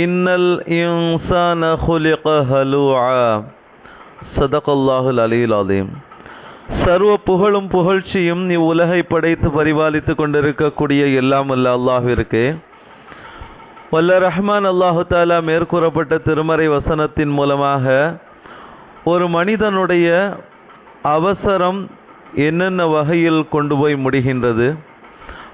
இன்னல் இன்சான ஹுலிக ஹலூஆ. சதகல்லாஹுல் அலில் அலீம். சர்வ புகழும் புகழ்ச்சியும் நீ உலகை படைத்து பரிபாலித்து கொண்டிருக்கக்கூடிய எல்லாம் அல்ல அல்லாஹிற்கு. வல்ல ரஹ்மான் அல்லாஹு தாலா மேற்கூறப்பட்ட திருமறை வசனத்தின் மூலமாக ஒரு மனிதனுடைய அவசரம் என்னென்ன வகையில் கொண்டு போய் முடிகின்றது?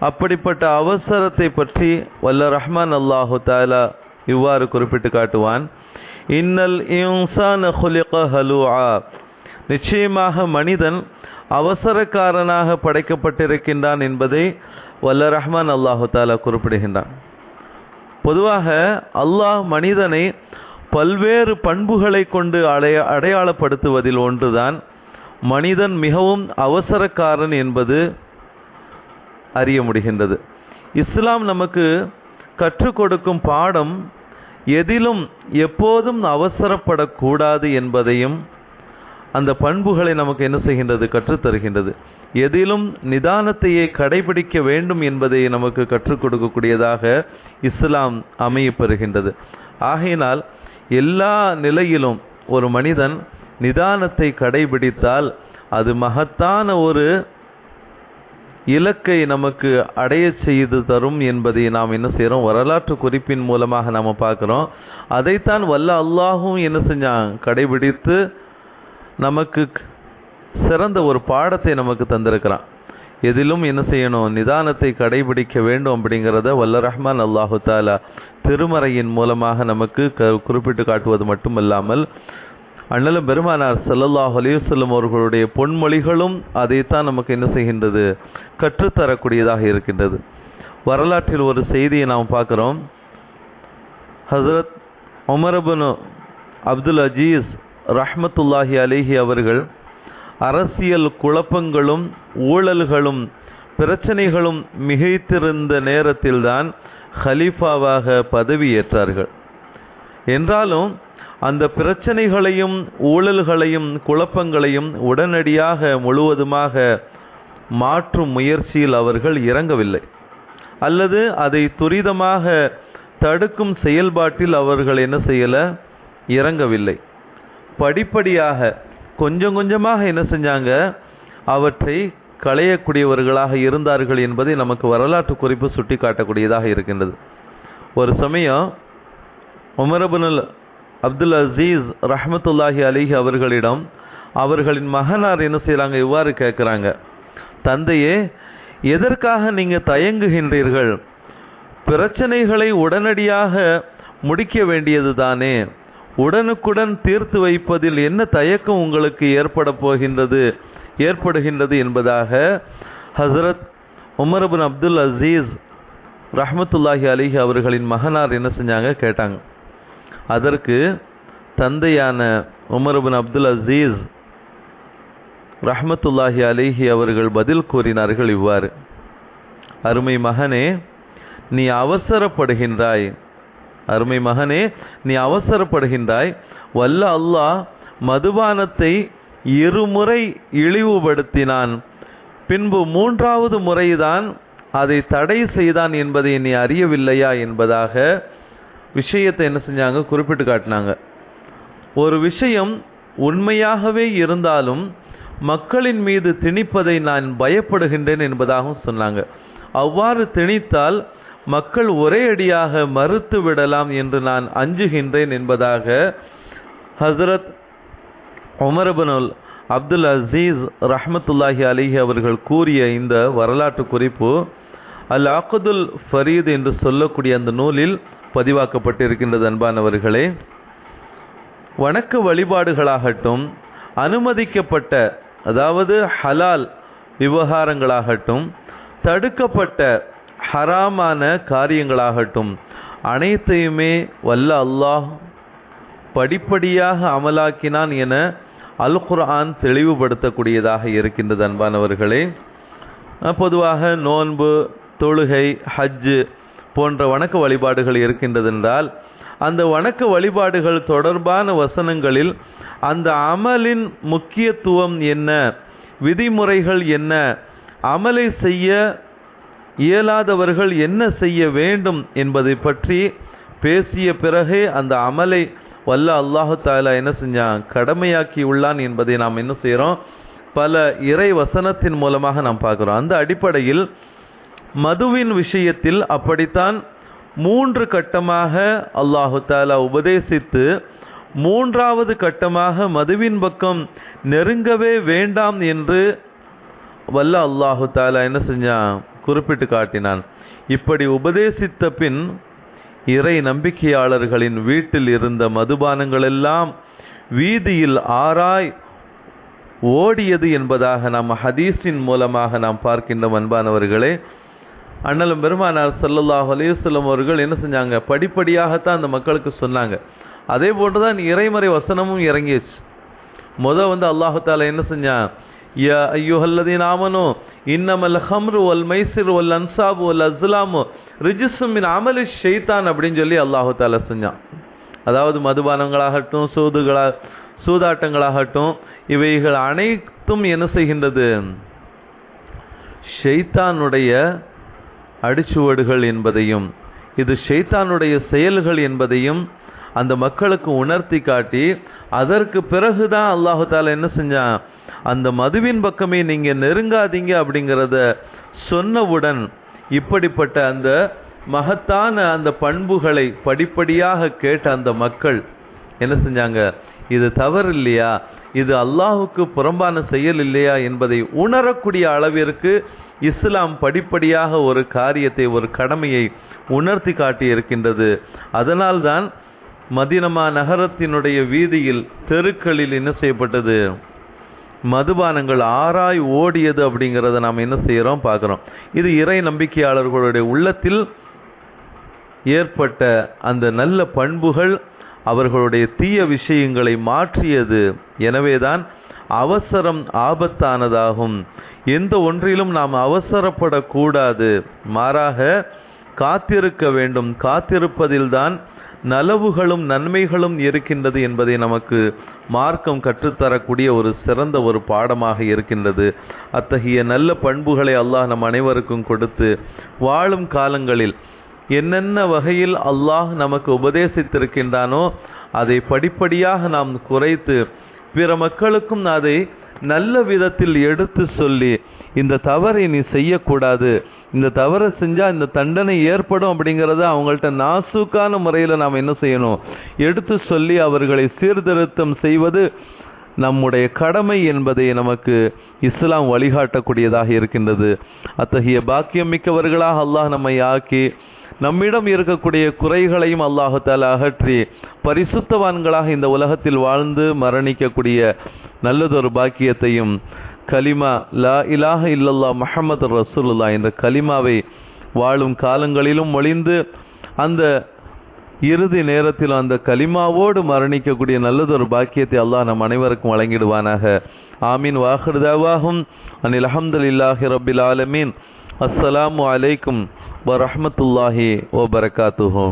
அப்படிப்பட்ட அவசரத்தை பற்றி வல்ல ரஹ்மான் அல்லாஹு தாலா இவ்வாறு குறிப்பிட்டு காட்டுவான் இன்னல் இன்சான ஹுலிக ஹலுஆ. நிச்சயமாக மனிதன் அவசரக்காரனாக படைக்கப்பட்டிருக்கின்றான் என்பதை வல்ல ரஹ்மான் அல்லாஹு தாலா குறிப்பிடுகின்றான். பொதுவாக அல்லாஹ் மனிதனை பல்வேறு பண்புகளை கொண்டு அடைய அடையாளப்படுத்துவதில் ஒன்றுதான் மனிதன் மிகவும் அவசரக்காரன் என்பது அறிய முடிகின்றது. இஸ்லாம் நமக்கு கற்றுக் கொடுக்கும் பாடம் எதிலும் எப்போதும் அவசரப்படக்கூடாது என்பதையும் அந்த பண்புகளை நமக்கு என்ன செய்கின்றது கற்றுத்தருகின்றது. எதிலும் நிதானத்தையே கடைபிடிக்க வேண்டும் என்பதை நமக்கு கற்றுக் கொடுக்கக்கூடியதாக இஸ்லாம் அமையப்பெறுகின்றது ஆகையினால் எல்லா நிலையிலும் ஒரு மனிதன் நிதானத்தை கடைபிடித்தால் அது மகத்தான ஒரு இலக்கை நமக்கு அடைய செய்து தரும் என்பதை நாம் என்ன செய்கிறோம் வரலாற்று குறிப்பின் மூலமாக நாம் பார்க்குறோம். அதைத்தான் வல்ல அல்லாஹும் என்ன செஞ்சான்? கடைபிடித்து நமக்கு சிறந்த ஒரு பாடத்தை நமக்கு தந்திருக்கிறான். எதிலும் என்ன செய்யணும்? நிதானத்தை கடைபிடிக்க வேண்டும் அப்படிங்கிறத வல்ல ரஹ்மான் அல்லாஹு தாலா திருமறையின் மூலமாக நமக்கு க குறிப்பிட்டு காட்டுவது மட்டுமல்லாமல் அண்ணலும் பெருமானார் சல்லல்லாஹ் அலிவசல்லம் அவர்களுடைய பொன்மொழிகளும் அதைத்தான் நமக்கு என்ன செய்கின்றது? கற்றுத்தரக்கூடியதாக இருக்கின்றது. வரலாற்றில் ஒரு செய்தியை நாம் பார்க்குறோம். ஹசரத் உமரபனு அப்துல் அஜீஸ் ரஹ்மத்துல்லாஹி அலிஹி அவர்கள் அரசியல் குழப்பங்களும் ஊழல்களும் பிரச்சனைகளும் மிகைத்திருந்த நேரத்தில்தான் ஹலீஃபாவாக பதவியேற்றார்கள். என்றாலும் அந்த பிரச்சனைகளையும் ஊழல்களையும் குழப்பங்களையும் உடனடியாக முழுவதுமாக மாற்றும் முயற்சியில் அவர்கள் இறங்கவில்லை. அல்லது அதை துரிதமாக தடுக்கும் செயல்பாட்டில் அவர்கள் என்ன செய்யல? இறங்கவில்லை. படிப்படியாக கொஞ்சம் கொஞ்சமாக என்ன செஞ்சாங்க? அவற்றை களையக்கூடியவர்களாக இருந்தார்கள் என்பதை நமக்கு வரலாற்று குறிப்பு சுட்டி காட்டக்கூடியதாக இருக்கின்றது. ஒரு சமயம் உமரபுனல் அப்துல் அசீஸ் ரஹமத்துல்லாஹி அலிஹி அவர்களிடம் அவர்களின் மகனார் என்ன செய்கிறாங்க இவ்வாறு கேட்குறாங்க தந்தையே எதற்காக நீங்கள் தயங்குகின்றீர்கள்? பிரச்சனைகளை உடனடியாக முடிக்க வேண்டியது தானே. உடனுக்குடன் தீர்த்து வைப்பதில் என்ன தயக்கம் உங்களுக்கு ஏற்பட போகின்றது ஏற்படுகின்றது என்பதாக ஹசரத் உமர்பின் அப்துல் அசீஸ் ரஹமத்துல்லாஹி அலிஹி அவர்களின் மகனார் என்ன செஞ்சாங்க? கேட்டாங்க. அதற்கு தந்தையான உமர்பின் அப்துல் அசீஸ் ரஹமத்துல்லாஹி அலிஹி அவர்கள் பதில் கூறினார்கள் இவ்வாறு. அருமை மகனே நீ அவசரப்படுகின்றாய். அருமை மகனே நீ அவசரப்படுகின்றாய். வல்ல அல்லாஹ் மதுபானத்தை இருமுறை இழிவுபடுத்தினான். பின்பு மூன்றாவது முறைதான் அதை தடை செய்தான் என்பதை நீ அறியவில்லையா? என்பதாக விஷயத்தை என்ன செஞ்சாங்க? குறிப்பிட்டு காட்டினாங்க. ஒரு விஷயம் உண்மையாகவே இருந்தாலும் மக்களின் மீது திணிப்பதை நான் பயப்படுகின்றேன் என்பதாகவும் சொன்னாங்க. அவ்வாறு திணித்தால் மக்கள் ஒரே அடியாக மறுத்து விடலாம் என்று நான் அஞ்சுகின்றேன் என்பதாக ஹசரத் உமரபனுல் அப்துல் அசீஸ் ரஹமத்துல்லாஹி அலிஹி அவர்கள் கூறிய இந்த வரலாற்று குறிப்பு அல் அகதுல் ஃபரீத் என்று சொல்லக்கூடிய அந்த நூலில் பதிவாக்கப்பட்டிருக்கின்றது அன்பானவர்களே. வணக்க வழிபாடுகளாகட்டும் அனுமதிக்கப்பட்ட அதாவது ஹலால் விவகாரங்களாகட்டும் தடுக்கப்பட்ட ஹராமான காரியங்களாகட்டும் அனைத்தையுமே வல்ல அல்லாஹ் படிப்படியாக அமலாக்கினான் என அல் குர்ஆன் தெளிவுபடுத்தக்கூடியதாக இருக்கின்றது அன்பானவர்களே. பொதுவாக நோன்பு தொழுகை ஹஜ்ஜு போன்ற வணக்க வழிபாடுகள் இருக்கின்றதென்றால் அந்த வணக்க வழிபாடுகள் தொடர்பான வசனங்களில் அந்த அமலின் முக்கியத்துவம் என்ன விதிமுறைகள் என்ன அமலை செய்ய இயலாதவர்கள் என்ன செய்ய வேண்டும் என்பதை பற்றி பேசிய பிறகே அந்த அமலை வல்ல அல்லாஹு தாலா என்ன செஞ்சான் கடமையாக்கி உள்ளான் என்பதை நாம் என்ன செய்கிறோம் பல இறை வசனத்தின் மூலமாக நாம் பார்க்குறோம். அந்த அடிப்படையில் மதுவின் விஷயத்தில் அப்படித்தான் மூன்று கட்டமாக அல்லாஹு தாலா உபதேசித்து மூன்றாவது கட்டமாக மதுவின் பக்கம் நெருங்கவே வேண்டாம் என்று வல்ல அல்லாஹு தாலா என்ன செஞ்சான்? குறிப்பிட்டு காட்டினான். இப்படி உபதேசித்த பின் இறை நம்பிக்கையாளர்களின் வீட்டில் இருந்த மதுபானங்களெல்லாம் வீதியில் ஆராய் ஓடியது என்பதாக நாம் ஹதீஸின் மூலமாக நாம் பார்க்கின்ற அன்பானவர்களே. அண்ணலும் பெருமானார் ஸல்லல்லாஹு அலையுசல்லம் அவர்கள் என்ன செஞ்சாங்க? படிப்படியாகத்தான் அந்த மக்களுக்கு சொன்னாங்க. அதே போன்றுதான் இறைமறை வசனமும் இறங்கிச்சு முத வந்து அல்லாஹால என்ன செஞ்சான்? யா ஐயுஹல்லதீன் ஆமனு இன்னமல் ஹம்ரு ஒல் மைசிர் ஒல் அன்சாபு ஒல் அஸ்லாமு ரிஜிசுமின் மின் அமலி அப்படின்னு சொல்லி அல்லாஹு தால செஞ்சான். அதாவது மதுபானங்களாகட்டும் சூதுகளா சூதாட்டங்களாகட்டும் இவைகள் அனைத்தும் என்ன செய்கின்றது? ஷெய்தானுடைய அடிச்சுவடுகள் என்பதையும் இது ஷைத்தானுடைய செயல்கள் என்பதையும் அந்த மக்களுக்கு உணர்த்தி காட்டி அதற்கு பிறகுதான் அல்லாஹு தாலா என்ன செஞ்சான்? அந்த மதுவின் பக்கமே நீங்க நெருங்காதீங்க அப்படிங்கிறத சொன்னவுடன் இப்படிப்பட்ட அந்த மகத்தான அந்த பண்புகளை படிப்படியாக கேட்ட அந்த மக்கள் என்ன செஞ்சாங்க? இது தவறு இல்லையா? இது அல்லாஹுக்கு புறம்பான செயல் இல்லையா என்பதை உணரக்கூடிய அளவிற்கு இஸ்லாம் படிப்படியாக ஒரு காரியத்தை ஒரு கடமையை உணர்த்தி காட்டி இருக்கின்றது அதனால்தான் மதினமா நகரத்தினுடைய வீதியில் தெருக்களில் என்ன செய்யப்பட்டது? மதுபானங்கள் ஆராய் ஓடியது அப்படிங்கிறத நாம் என்ன செய்கிறோம் பார்க்குறோம். இது இறை நம்பிக்கையாளர்களுடைய உள்ளத்தில் ஏற்பட்ட அந்த நல்ல பண்புகள் அவர்களுடைய தீய விஷயங்களை மாற்றியது. எனவேதான் அவசரம் ஆபத்தானதாகும். எந்த ஒன்றிலும் நாம் அவசரப்படக்கூடாது. மாறாக காத்திருக்க வேண்டும். காத்திருப்பதில்தான் நலவுகளும் நன்மைகளும் இருக்கின்றது என்பதை நமக்கு மார்க்கம் கற்றுத்தரக்கூடிய ஒரு சிறந்த ஒரு பாடமாக இருக்கின்றது. அத்தகைய நல்ல பண்புகளை அல்லாஹ் நம் அனைவருக்கும் கொடுத்து வாழும் காலங்களில் என்னென்ன வகையில் அல்லாஹ் நமக்கு உபதேசித்திருக்கின்றானோ அதை படிப்படியாக நாம் குறைத்து பிற மக்களுக்கும் அதை நல்ல விதத்தில் எடுத்து சொல்லி இந்த தவறை நீ செய்யக்கூடாது இந்த தவறை செஞ்சால் இந்த தண்டனை ஏற்படும் அப்படிங்கிறத அவங்கள்ட்ட நாசூக்கான முறையில் நாம் என்ன செய்யணும்? எடுத்து சொல்லி அவர்களை சீர்திருத்தம் செய்வது நம்முடைய கடமை என்பதை நமக்கு இஸ்லாம் வழிகாட்டக்கூடியதாக இருக்கின்றது. அத்தகைய பாக்கியம் மிக்கவர்களாக அல்லாஹ் நம்மை ஆக்கி நம்மிடம் இருக்கக்கூடிய குறைகளையும் அல்லாஹால அகற்றி பரிசுத்தவான்களாக இந்த உலகத்தில் வாழ்ந்து மரணிக்கக்கூடிய நல்லதொரு பாக்கியத்தையும் கலிமா லா இலாஹ இல்லல்லா முஹம்மது ரசூலுல்லா என்ற கலிமாவை வாழும் காலங்களிலும் ஒளிந்து அந்த இறுதி நேரத்தில் அந்த கலிமாவோடு மரணிக்கக்கூடிய நல்லதொரு பாக்கியத்தை அல்லாஹ் நம் அனைவருக்கும் வழங்கிடுவானாக. ஆமீன். வாஹிருதாவாகும் அனில் அஹமதுல்லாஹி ரபில் ஆலமீன். அஸ்ஸலாமு அலைக்கும். வரமத்துல்லாஹி ஓ வபரகாத்துஹு